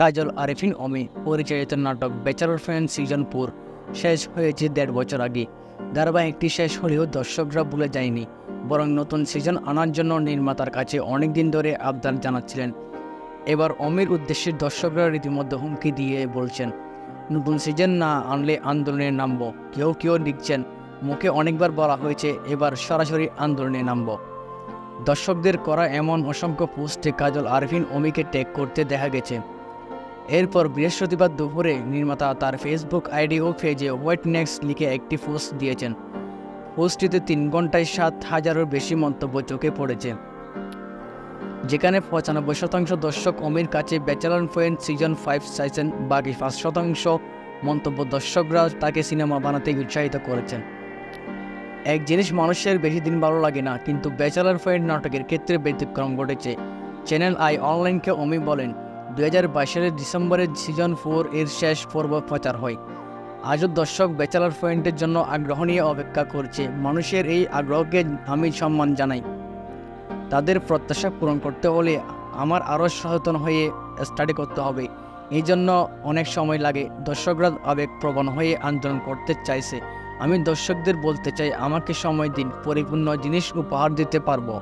কাজল আরিফিন অমি পরিচালিত নাটক বেচারার ফ্যান সিজন ফোর শেষ হয়েছে দেড় বছর আগে। ধারাবাহিকটি শেষ হলেও দর্শকরা ভুলে যায়নি, বরং নতুন সিজন আনার জন্য নির্মাতার কাছে অনেক দিন ধরে আবদার জানাচ্ছিলেন। এবার অমির উদ্দেশ্যে দর্শকরা রীতিমধ্যে হুমকি দিয়ে বলছেন, নতুন সিজন না আনলে আন্দোলনে নামব, কেউ কেউ লিখছেন, মুখে অনেকবার বলা হয়েছে, এবার সরাসরি আন্দোলনে নামবো। দর্শকদের করা এমন অসংখ্য পোস্টে কাজল আরফিন অমিকে ট্যাগ করতে দেখা গেছে। এরপর বৃহস্পতিবার দুপুরে নির্মাতা তার ফেসবুক আইডি ও পেজে হোয়াইট নেক্সট লিখে একটি পোস্ট দিয়েছেন। পোস্টটিতে তিন ঘন্টায় সাত হাজারের বেশি মন্তব্য চোখে পড়েছে। যেখানে পঁচানব্বই শতাংশ দর্শক অমির কাছে ব্যাচেলার পয়েন্ট সিজন ফাইভ চাইছেন বাকি পাঁচ শতাংশ মন্তব্য দর্শকরা তাকে সিনেমা বানাতে উৎসাহিত করেছেন। এক জিনিস মানুষের বেশি দিন ভালো লাগে না, কিন্তু ব্যাচেলার পয়েন্ট নাটকের ক্ষেত্রে ব্যতিক্রম ঘটেছে। চ্যানেল আই অনলাইনকে অমি বলেন দু হাজার বাইশের ডিসেম্বরের সিজন ফোর এর শেষ পর্ব প্রচার হয়। আজও দর্শক ব্যাচেলর পয়েন্টের জন্য আগ্রহ নিয়ে অপেক্ষা করছে। মানুষের এই আগ্রহকে আমি সম্মান জানাই। তাদের প্রত্যাশা পূরণ করতে হলে আমার আরও সচেতন হয়ে স্টাডি করতে হবে। এই জন্য অনেক সময় লাগে। দর্শকরা আবেগপ্রবণ হয়ে আন্দোলন করতে চাইছে। আমি দর্শকদের বলতে চাই, আমাকে সময় দিন। পরিপূর্ণ জিনিস উপহার দিতে পারব।